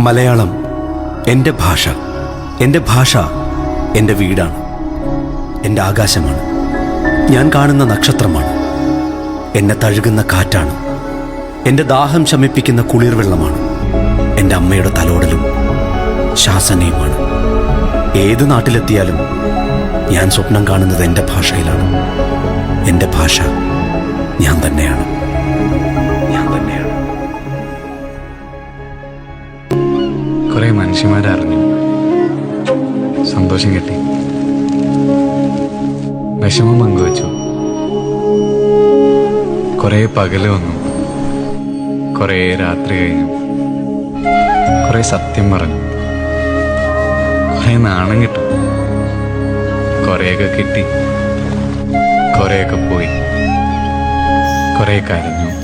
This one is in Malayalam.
മലയാളം എന്റെ ഭാഷ എന്റെ ഭാഷ എന്റെ വീടാണ് എന്റെ ആകാശമാണ്. ഞാൻ കാണുന്ന നക്ഷത്രമാണ് എന്നെ തഴുകുന്ന കാറ്റാണ് എന്റെ ദാഹം ശമിപ്പിക്കുന്ന കുളിർവെള്ളമാണ് എന്റെ അമ്മയുടെ തലോടലും ശാസനയുമാണ്. ഏത് നാട്ടിലെത്തിയാലും ഞാൻ സ്വപ്നം കാണുന്നത് എന്റെ ഭാഷയിലാണ് എന്റെ ഭാഷ ഞാൻ തന്നെയാണ്. കുറെ മനുഷ്യന്മാരെ അറിഞ്ഞു സന്തോഷം കിട്ടി. വിഷമം പങ്കുവച്ചു. കുറെ പകൽ വന്നു. കുറെ രാത്രി കഴിഞ്ഞു. കുറെ സത്യം പറഞ്ഞു. കുറെ നാണം കിട്ടും. കുറെയൊക്കെ കിട്ടി. കുറെയൊക്കെ പോയി. കുറെ കരഞ്ഞു.